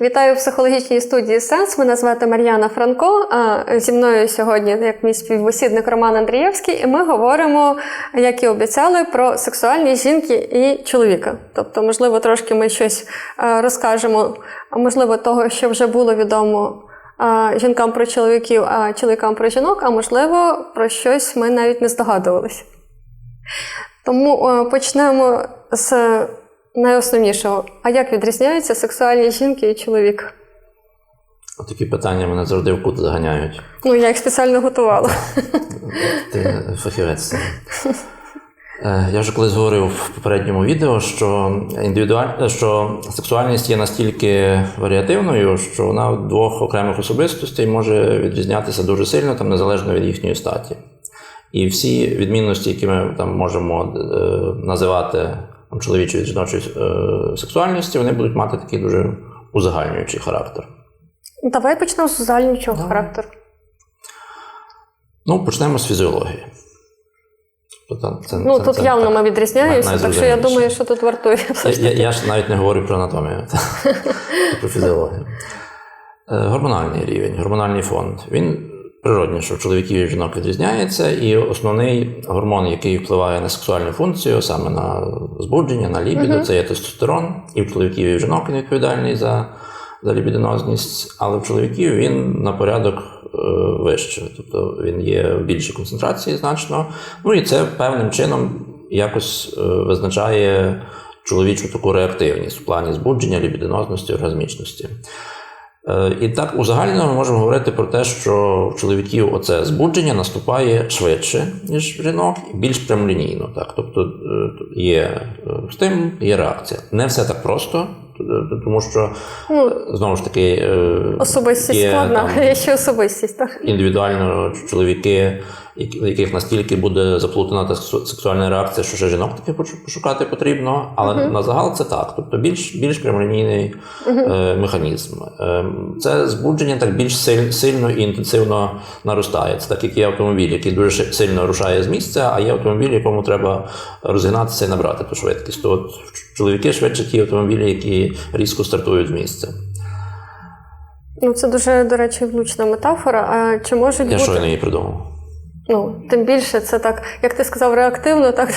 Вітаю в психологічній студії Сенс. Мене звати Мар'яна Франко. Зі мною сьогодні, як мій співбесідник Роман Андрієвський, і ми говоримо, як і обіцяли, про сексуальність жінки і чоловіка. Тобто, можливо, трошки ми щось е, розкажемо, можливо, того, що вже було відомо. Жінкам про чоловіків, а чоловікам про жінок, а можливо, про щось ми навіть не здогадувалися. Тому е, почнемо з найосновнішого. А як відрізняються сексуальні жінки і чоловік? Такі питання мене завжди в кут заганяють. Ну, я їх спеціально готувала. Ти фахівець. Е, Я вже колись говорив в попередньому відео, що індивідуаль... що сексуальність є настільки варіативною, що вона в двох окремих особистостей може відрізнятися дуже сильно, там незалежно від їхньої статі. І всі відмінності, які ми там можемо е, називати і жіночою е, сексуальністю, вони будуть мати такий дуже узагальнюючий характер. Давай почнемо з загальничого Давай. характеру. Ну, почнемо з фізіології. Це- Ну це- тут це явно так. ми відрізняємося, так що я думаю, що тут вартує Я, я, я ж навіть не говорю про анатомію, про фізіологію. Е, Гормональний рівень, гормональний фонд. Він природній, що чоловіків і жінок відрізняється, і основний гормон, який впливає на сексуальну функцію, саме на збудження, на лібідо, це є тестостерон. І в чоловіків і в жінок він відповідальний за, за лібідонозність, але в чоловіків він на порядок е, вище, тобто він є в більшій концентрації значно. Ну і це певним чином якось е, визначає чоловічу таку реактивність в плані збудження, лібідинозності, оргазмічності. Е, І так узагальнено ми можемо говорити про те, що в чоловіків оце збудження наступає швидше, ніж в жінок, і більш прямолінійно. Так? Тобто е, є з стимул, є реакція. Не все так просто, е, тому що Ну, знову ж таки е, особистість є, складна, там, є ще особистість, так. індивідуально чоловіки, у яких настільки буде заплутана та сексуальна реакція, що ще жінок таки пошукати потрібно, але на загал це так. Тобто більш, більш прямолінійний е, механізм. Е, це збудження так більш силь- сильно і інтенсивно наростає. Це так, як є автомобіль, який дуже сильно рушає з місця, а є автомобіль, якому треба розігнатися і набрати ту швидкість. То от чоловіки швидше ті автомобілі, які різко стартують з місця. Ну це дуже, до речі, влучна метафора. А чи можуть Я бути щойно її придумав. Ну, тим більше це так, як ти сказав, реактивно, так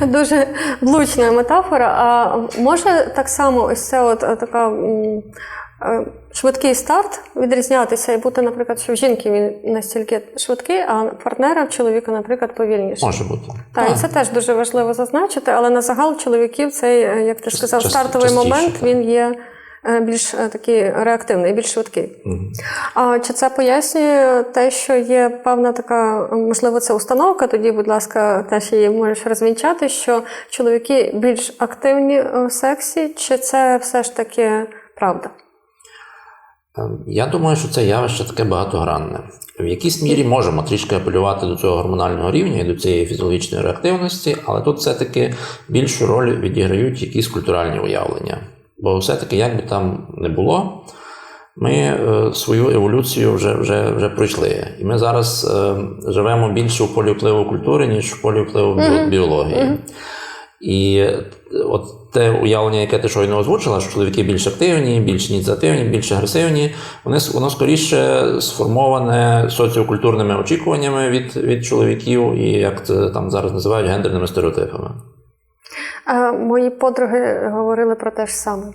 дуже влучна метафора. А може так само ось це от е, така е, швидкий старт відрізнятися і бути, наприклад, що в жінки він настільки швидкий, а партнера в чоловіка, наприклад, повільніше. Може бути. Так, і це теж дуже важливо зазначити, але на загал чоловіків цей, е, як ти сказав, стартовий момент він є більш е, такий реактивний, більш швидкий. А чи це пояснює те, що є певна така, можливо, це установка? Тоді, будь ласка, теж її можеш розвінчати, що чоловіки більш активні е, в сексі, чи це все ж таки правда? Ем, Я думаю, що це явище таке багатогранне. В якійсь мірі можемо трішки апелювати до цього гормонального рівня і до цієї фізіологічної реактивності, але тут все-таки більшу роль відіграють якісь культуральні уявлення. Бо все-таки, як би там не було, ми е, свою еволюцію вже, вже, вже пройшли. І ми зараз е, живемо більше у полі впливу культури, ніж в полі впливу біо- біології. І е, от те уявлення, яке ти щойно озвучила, що чоловіки більш активні, більш ініціативні, більш агресивні, вони, воно скоріше сформоване соціокультурними очікуваннями від, від чоловіків і як це там зараз називають гендерними стереотипами. Мої подруги говорили про те ж саме.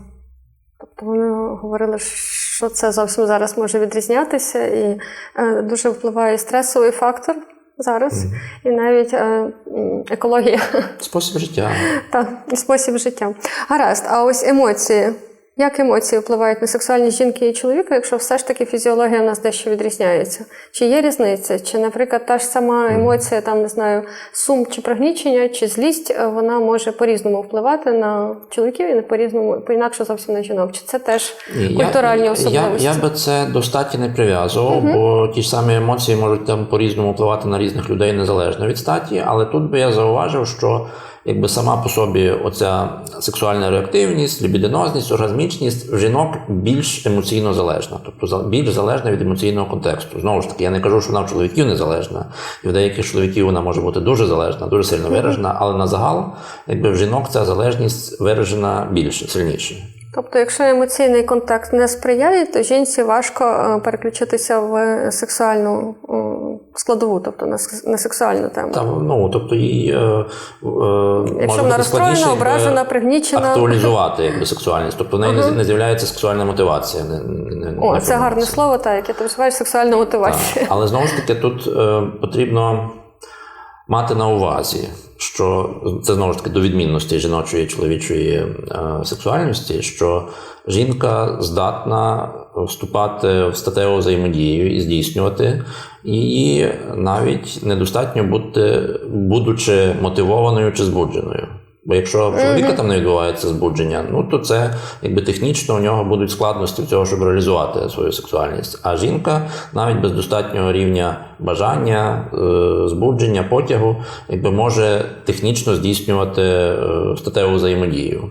Тобто вони говорили, що це зовсім зараз може відрізнятися, і е, дуже впливає стресовий фактор зараз, і навіть е, екологія. Спосіб життя. Так, спосіб життя. Гаразд, а ось емоції. Як емоції впливають на сексуальність жінки і чоловіка, якщо все ж таки фізіологія в нас дещо відрізняється? Чи є різниця? Чи, наприклад, та ж сама емоція, там не знаю, сум чи пригнічення, чи злість, е, вона може по-різному впливати на чоловіків і не по-різному, по-інакше зовсім на жінок? Чи це теж Ні, культуральні я, особливості? Я, я би це до статі не прив'язував, бо ті ж самі емоції можуть там по-різному впливати на різних людей незалежно від статі. Але тут би я зауважив, що якби сама по собі оця сексуальна реактивність, лібідинозність, оргазмічність в жінок більш емоційно залежна, тобто більш залежна від емоційного контексту. Знову ж таки, я не кажу, що вона в чоловіків не залежна, і в деяких чоловіків вона може бути дуже залежна, дуже сильно виражена, але на загал, якби в жінок ця залежність виражена більше, сильніше. Тобто, якщо емоційний контакт не сприяє, то жінці важко е, переключитися в сексуальну складову, тобто на сексуальну тему. Там, ну, тобто їй е, е, Якщо вона розстроєна, ображена, пригнічена. актуалізувати якби, сексуальність. Тобто в неї з'я- не з'являється сексуальна мотивація. Не, не, не це гарне слово, так, яке ти вживаєш сексуальна мотивація. Так. Але знову ж таки, тут е, потрібно мати на увазі, що це знову ж таки до відмінності жіночої і чоловічої е, сексуальності, що жінка здатна вступати в статеву взаємодію і здійснювати її навіть недостатньо бути, будучи мотивованою чи збудженою. Бо якщо в чоловіка там не відбувається збудження, ну то це якби технічно у нього будуть складності в цього, щоб реалізувати свою сексуальність. А жінка навіть без достатнього рівня бажання, е, збудження, потягу, якби може технічно здійснювати е, статеву взаємодію.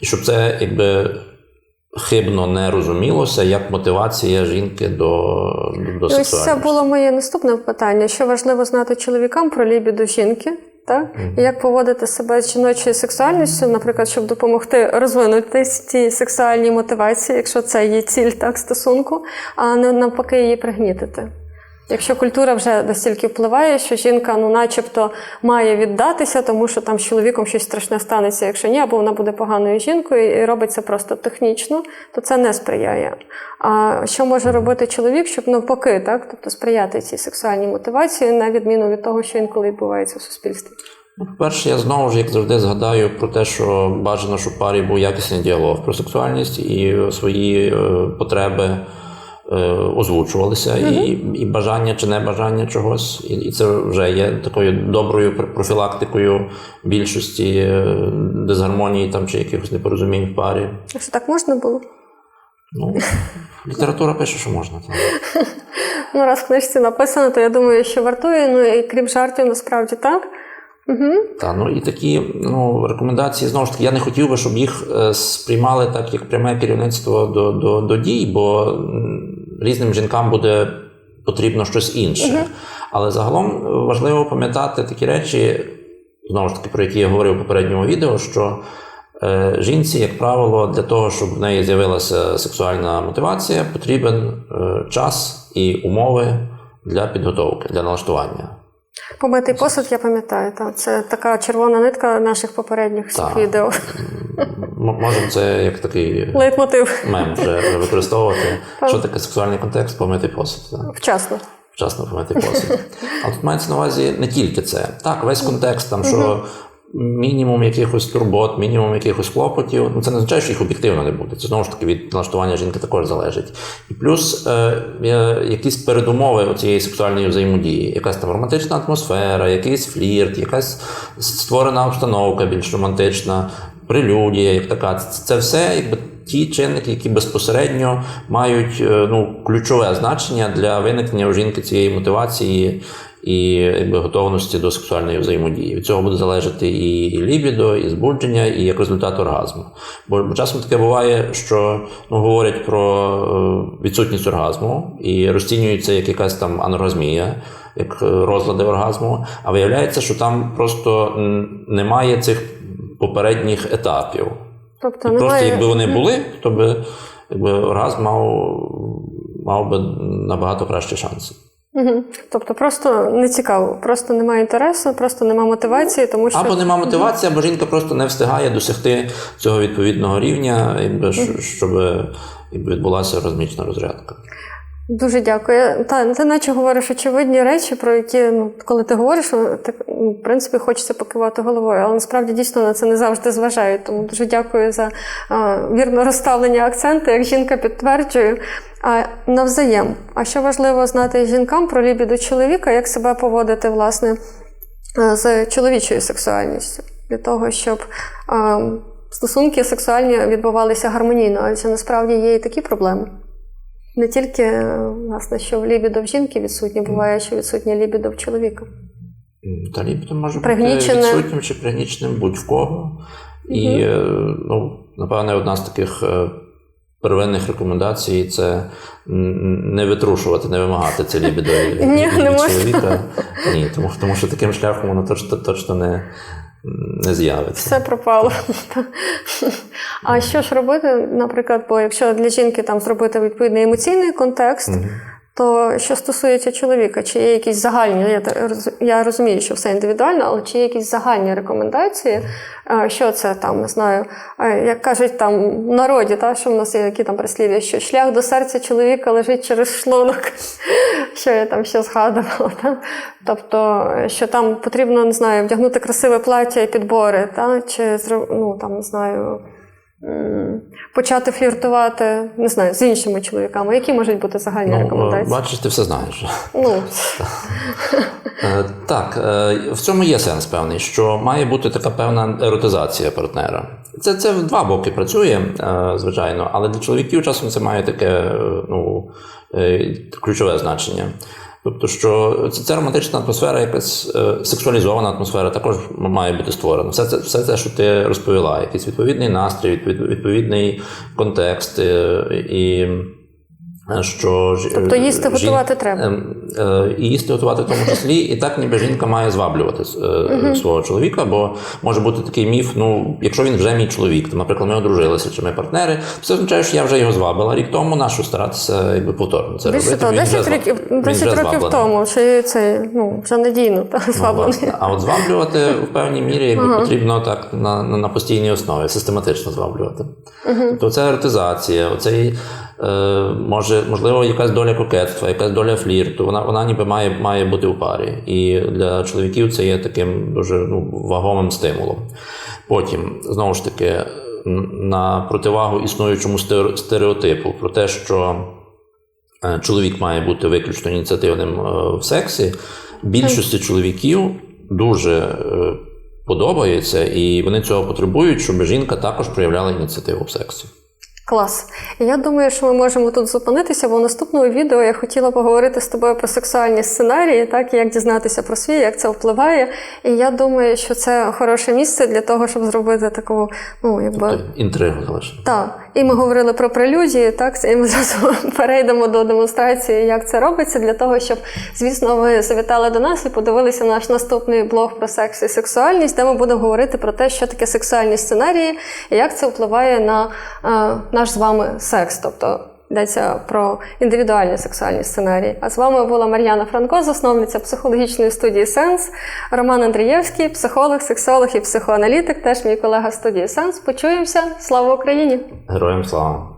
І щоб це якби хибно не розумілося, як мотивація жінки до, до Ось ось це було моє наступне питання: що важливо знати чоловікам про лібіду жінки, так? І як поводити себе з жіночою сексуальністю, наприклад, щоб допомогти розвинути ці сексуальні мотивації, якщо це є ціль так стосунку, а не навпаки її пригнітити. Якщо культура вже настільки впливає, що жінка, ну, начебто, має віддатися, тому що там з чоловіком щось страшне станеться, якщо ні, або вона буде поганою жінкою і робить це просто технічно, то це не сприяє. А що може робити чоловік, щоб навпаки, так, тобто сприяти цій сексуальній мотивації, на відміну від того, що інколи відбувається в суспільстві? Ну, По-перше, я знову ж як завжди згадаю про те, що бажано, щоб в парі був якісний діалог про сексуальність і свої е, потреби е, озвучувалися, і, і бажання чи небажання чогось. І, і це вже є такою доброю профілактикою більшості е, дисгармонії там, чи якихось непорозумінь в парі. А Що так можна було? Ну, література пише, що можна. Так. Ну, раз в книжці написано, то я думаю, що вартує. Ну і крім жартів, насправді так. Угу. Та, ну і такі ну, рекомендації, знову ж таки, я не хотів би, щоб їх е, сприймали так, як пряме керівництво до, до, до дій, бо різним жінкам буде потрібно щось інше. Але загалом важливо пам'ятати такі речі, знову ж таки, про які я говорив у попередньому відео, що е, жінці, як правило, для того, щоб в неї з'явилася сексуальна мотивація, потрібен е, час і умови для підготовки, для налаштування. Помитий посуд, я пам'ятаю. Та. Це така червона нитка наших попередніх всіх відео. Можемо це як такий Лейтмотив. мем вже використовувати. Що таке сексуальний контекст? Помити посуд. Вчасно. Вчасно помити посуд. А тут мається на увазі не тільки це. Так, весь контекст, там, що мінімум якихось турбот, мінімум якихось клопотів. Ну, це не означає, що їх об'єктивно не буде. Це знову ж таки від налаштування жінки також залежить. І плюс е, є якісь передумови цієї сексуальної взаємодії, якась там романтична атмосфера, якийсь флірт, якась створена обстановка більш романтична, прелюдія, як така. Це, все якби. Ті чинники, які безпосередньо мають е, ну, ключове значення для виникнення у жінки цієї мотивації і якби, готовності до сексуальної взаємодії. Від цього буде залежати і, і лібідо, і збудження, і як результат оргазму. Бо, бо часом таке буває, що ну, говорять про е, відсутність оргазму і розцінюється як якась там аноргазмія, як е, розлади оргазму, а виявляється, що там просто немає цих попередніх етапів. Тобто І просто якби вони були, то би якби оргазм мав, мав би набагато кращі шанси. Тобто просто не цікаво, просто немає інтересу, просто немає мотивації, тому що Або нема мотивації, або жінка просто не встигає досягти цього відповідного рівня, якби, щ- щоб відбулася розмічна розрядка. Дуже дякую. Та ти наче говориш очевидні речі, про які ну, коли ти говориш, так ну, в принципі хочеться покивати головою, але насправді дійсно на це не завжди зважають. Тому дуже дякую за а, вірно розставлені акценти. Як жінка підтверджую. А навзаєм. А що важливо знати жінкам про лібіду чоловіка, як себе поводити власне з чоловічою сексуальністю для того, щоб а, стосунки сексуальні відбувалися гармонійно, адже насправді є і такі проблеми. Не тільки е, власне, що в лібідо в жінки відсутнє, буває, що відсутнє лібідо в чоловіка. Та лібідо може Пригнічене. бути відсутнім чи пригніченим будь-в кого. І, е, ну, напевне, одна з таких е, первинних рекомендацій це не витрушувати, не вимагати це лібідо від, Ні, від не чоловіка. Ні, тому, тому що таким шляхом воно точно, точно не, не з'явиться. Все пропало. А що ж робити, наприклад, бо якщо для жінки там зробити відповідний емоційний контекст, то що стосується чоловіка, чи є якісь загальні, я, розумію, що все індивідуально, але чи є якісь загальні рекомендації, е, що це там, не знаю, е, як кажуть там в народі, та, що в нас є які там прислів'я, що шлях до серця чоловіка лежить через шлунок, що я там ще згадувала. Та? Тобто, що там потрібно, не знаю, вдягнути красиве плаття і підбори, та? чи ну, там, не знаю. М, Почати фліртувати, не знаю, з іншими чоловіками. Які можуть бути загальні Ну, рекомендації? е, бачиш, ти все знаєш. Ну, Е, Так, е, в цьому є сенс певний, що має бути така певна еротизація партнера. Це, це в два боки працює, е, звичайно, але для чоловіків часом це має таке е, ну, е, ключове значення. Тобто, що ця, ця романтична атмосфера, якась е, сексуалізована атмосфера, також має бути створена. Все це, все це, що ти розповіла, якийсь відповідний настрій, відпов- відповідний контекст е, і. Е, Що Тобто їсти жін- готувати треба. Ем, е, І їсти готувати в тому числі, і так ніби жінка має зваблювати е, свого чоловіка, бо може бути такий міф: ну, якщо він вже мій чоловік, то, наприклад, ми одружилися чи ми партнери, це означає, що я вже його звабила рік тому, нащо старатися якби повторно це більше робити. того, 10 зва- років, 10 років тому, чи це ну, вже надійно та, Ну, зваблений. власне. А от зваблювати в певній мірі якби, потрібно так на, на, на постійній основі, систематично зваблювати. Тобто це ертизація, оцей, е, може, можливо, якась доля кокетства, якась доля флірту, вона, вона ніби має, має бути в парі. І для чоловіків це є таким дуже ну, вагомим стимулом. Потім, знову ж таки, на противагу існуючому стереотипу про те, що е, чоловік має бути виключно ініціативним е, в сексі, більшості чоловіків дуже е, подобається, і вони цього потребують, щоб жінка також проявляла ініціативу в сексі. Клас. Я думаю, що ми можемо тут зупинитися, бо в наступному відео я хотіла поговорити з тобою про сексуальні сценарії, так як дізнатися про свій, як це впливає. І я думаю, що це хороше місце для того, щоб зробити таку, ну якби. Тобто інтригу залишити. Так, і ми говорили про прелюдії, так, і ми зразу перейдемо до демонстрації, як це робиться, для того, щоб, звісно, ви завітали до нас і подивилися наш наступний блог про секс і сексуальність, де ми будемо говорити про те, що таке сексуальні сценарії і як це впливає на е, наш з вами секс. Тобто йдеться про індивідуальні сексуальні сценарії. А з вами була Мар'яна Франко, засновниця психологічної студії Сенс, Роман Андрієвський, психолог, сексолог і психоаналітик, теж мій колега студії Сенс. Почуємося. Слава Україні! Героям слава!